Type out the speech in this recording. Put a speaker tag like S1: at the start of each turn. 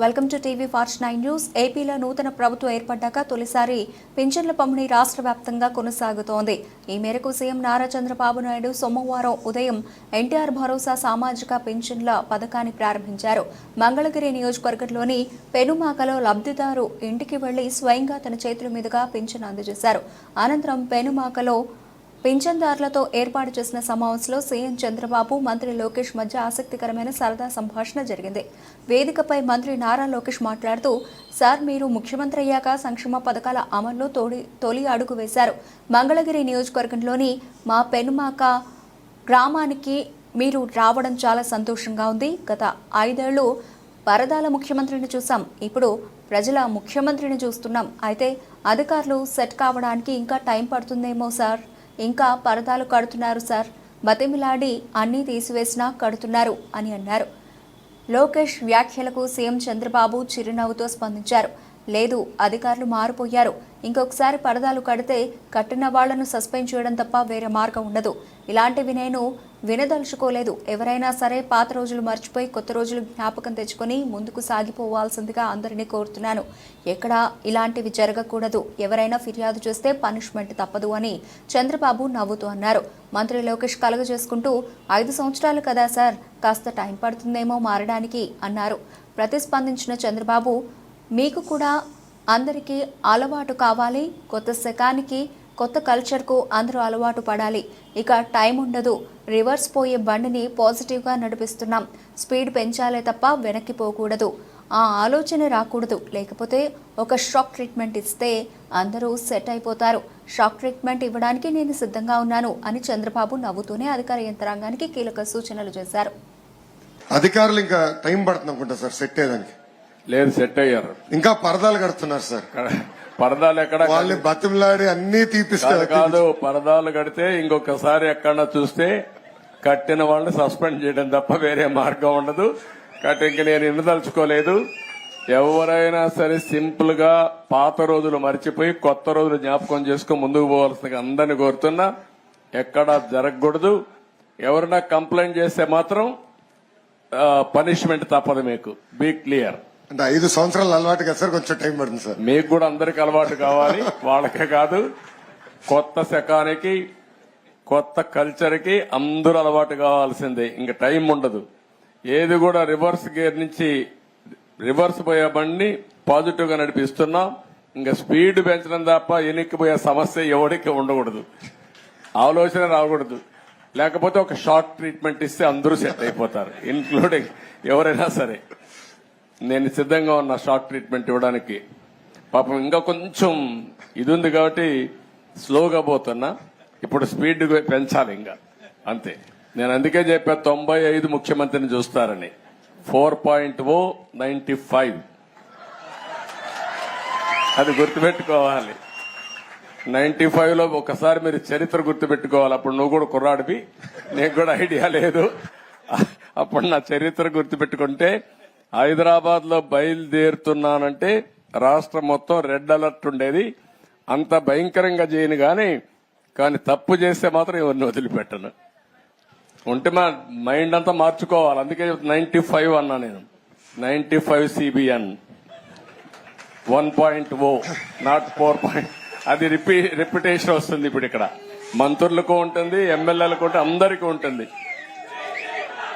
S1: Welcome to TV fortune news. ఏపీలో నూతన ప్రభుత్వం ఏర్పడ్డాక తొలిసారి పింఛన్ల పంపిణీ రాష్ట్ర వ్యాప్తంగా కొనసాగుతోంది. ఈ మేరకు సీఎం నారా చంద్రబాబు నాయుడు సోమవారం ఉదయం ఎన్టీఆర్ భరోసా సామాజిక పింఛన్ల పథకాన్ని ప్రారంభించారు. మంగళగిరి నియోజకవర్గంలోని పెనుమాకలో లబ్ధిదారు ఇంటికి వెళ్ళి స్వయంగా తన చేతుల మీదుగా పింఛన్ అందజేశారు. అనంతరం పెనుమాకలో పింఛన్దారులతో ఏర్పాటు చేసిన సమావేశంలో సీఎం చంద్రబాబు మంత్రి లోకేష్ మధ్య ఆసక్తికరమైన సరదా సంభాషణ జరిగింది. వేదికపై మంత్రి నారా లోకేష్ మాట్లాడుతూ సార్ మీరు ముఖ్యమంత్రి అయ్యాక సంక్షేమ పథకాల అమల్లో తోడి తొలి అడుగు వేశారు. మంగళగిరి నియోజకవర్గంలోని మా పెనుమాక గ్రామానికి మీరు రావడం చాలా సంతోషంగా ఉంది. గత ఐదేళ్ళు వరదాల ముఖ్యమంత్రిని చూసాం ఇప్పుడు ప్రజల ముఖ్యమంత్రిని చూస్తున్నాం. అయితే అధికారులు సెట్ కావడానికి ఇంకా టైం పడుతుందేమో సార్? ఇంకా పరదాలు కడుతున్నారు సార్. బతిమిలాడి అన్నీ తీసివేసినా కడుతున్నారు అని అన్నారు. లోకేష్ వ్యాఖ్యలకు సీఎం చంద్రబాబు చిరునవ్వుతో స్పందించారు. లేదు అధికారులు మారిపోయారు. ఇంకొకసారి పరదాలు కడితే కట్టిన వాళ్ళను సస్పెండ్ చేయడం తప్ప వేరే మార్గం ఉండదు. ఇలాంటివి నేను వినదలుచుకోలేదు. ఎవరైనా సరే పాత రోజులు మర్చిపోయి కొత్త రోజులు జ్ఞాపకం తెచ్చుకొని ముందుకు సాగిపోవాల్సిందిగా అందరినీ కోరుతున్నాను. ఎక్కడా ఇలాంటివి జరగకూడదు. ఎవరైనా ఫిర్యాదు చేస్తే పనిష్మెంట్ తప్పదు అని చంద్రబాబు నవ్వుతూ అన్నారు. మంత్రి లోకేష్ కలుగజేసుకుంటూ ఐదు సంవత్సరాలు కదా సార్ కాస్త టైం పడుతుందేమో మారడానికి అన్నారు. ప్రతిస్పందించిన చంద్రబాబు మీకు కూడా అందరికీ అలవాటు కావాలి కొత్త శకానికి కొత్త కల్చర్కు అందరూ అలవాటు పడాలి. ఇక టైం ఉండదు. రివర్స్ పోయే బండిని పాజిటివ్గా నడిపిస్తున్నాం. స్పీడ్ పెంచాలే తప్ప వెనక్కి పోకూడదు. ఆ ఆలోచన రాకూడదు. లేకపోతే ఒక షాక్ ట్రీట్మెంట్ ఇస్తే అందరూ సెట్ అయిపోతారు. షాక్ ట్రీట్మెంట్ ఇవ్వడానికి నేను సిద్ధంగా ఉన్నాను అని చంద్రబాబు నవ్వుతూనే అధికార యంత్రాంగానికి కీలక సూచనలు చేశారు.
S2: అధికారులు ఇంకా టైం పడుతుంది అనుకుంటా సార్ సెట్ అయ్యేదానికి.
S3: లేదు సెట్ అయ్యారు.
S2: ఇంకా పరదాలు కడుతున్నారు సార్.
S3: పరదాలు ఎక్కడ
S2: వాళ్ళని బతిమలాడి అన్ని తీపిస్తారు.
S3: కాదు పరదాలు కడితే ఇంకొకసారి ఎక్కడన్నా చూస్తే కట్టిన వాళ్ళని సస్పెండ్ చేయడం తప్ప వేరే మార్గం ఉండదు. కాబట్టి ఇంక నేను ఇన్నదలుచుకోలేదు ఎవరైనా సరే సింపుల్గా పాత రోజులు మర్చిపోయి కొత్త రోజులు జ్ఞాపకం చేసుకుని ముందుకు పోవాల్సిందిగా అందరిని కోరుతున్నా. ఎక్కడా జరగకూడదు. ఎవరైనా కంప్లైంట్ చేస్తే మాత్రం పనిష్మెంట్ తప్పదు మీకు. Be clear.
S2: అంటే ఐదు సంవత్సరాలు అలవాటు కదా సార్ కొంచెం టైం పడుతుంది సార్.
S3: మీకు కూడా అందరికి అలవాటు కావాలి వాళ్ళకే కాదు. కొత్త శకానికి కొత్త కల్చర్కి అందరూ అలవాటు కావాల్సిందే. ఇంకా టైం ఉండదు. ఏది కూడా రివర్స్ గేర్ నుంచి రివర్స్ పోయే బండి పాజిటివ్గా నడిపిస్తున్నాం. ఇంకా స్పీడ్ పెంచడం తప్ప ఎనిక్కిపోయే సమస్య ఎవరికి ఉండకూడదు. ఆలోచన రాకూడదు. లేకపోతే ఒక షార్ట్ ట్రీట్మెంట్ ఇస్తే అందరూ సెట్ అయిపోతారు ఇన్క్లూడింగ్ ఎవరైనా సరే. నేను సిద్ధంగా ఉన్న షార్ట్ ట్రీట్మెంట్ ఇవ్వడానికి. పాపం ఇంకా కొంచెం ఇది ఉంది కాబట్టి స్లోగా పోతున్నా. ఇప్పుడు స్పీడ్ పెంచాలి ఇంకా. అంతే. నేను అందుకే చెప్పా తొంభై ఐదు ముఖ్యమంత్రిని చూస్తారని. Four point O ninety five. అది గుర్తుపెట్టుకోవాలి. నైన్టీ ఫైవ్లో ఒకసారి మీరు చరిత్ర గుర్తుపెట్టుకోవాలి. అప్పుడు నువ్వు కూడా కుర్రాడివి. నీకు కూడా ఐడియా లేదు. అప్పుడు నా చరిత్ర గుర్తుపెట్టుకుంటే హైదరాబాద్లో బయలుదేరుతున్నానంటే రాష్ట్రం మొత్తం రెడ్ అలర్ట్ ఉండేది. అంత భయంకరంగా చేయను గాని కానీ తప్పు చేస్తే మాత్రం ఎవరిని వదిలిపెట్టను. ఉంటే మా మైండ్ అంతా మార్చుకోవాలి. అందుకే నైన్టీ ఫైవ్ అన్నా నేను. Ninety five CBN one point O not four point. అది రిపీ రిపిటేషన్ వస్తుంది ఇప్పుడు ఇక్కడ. మంత్రులకు ఉంటుంది ఎమ్మెల్యేలకు ఉంటుంది అందరికీ ఉంటుంది.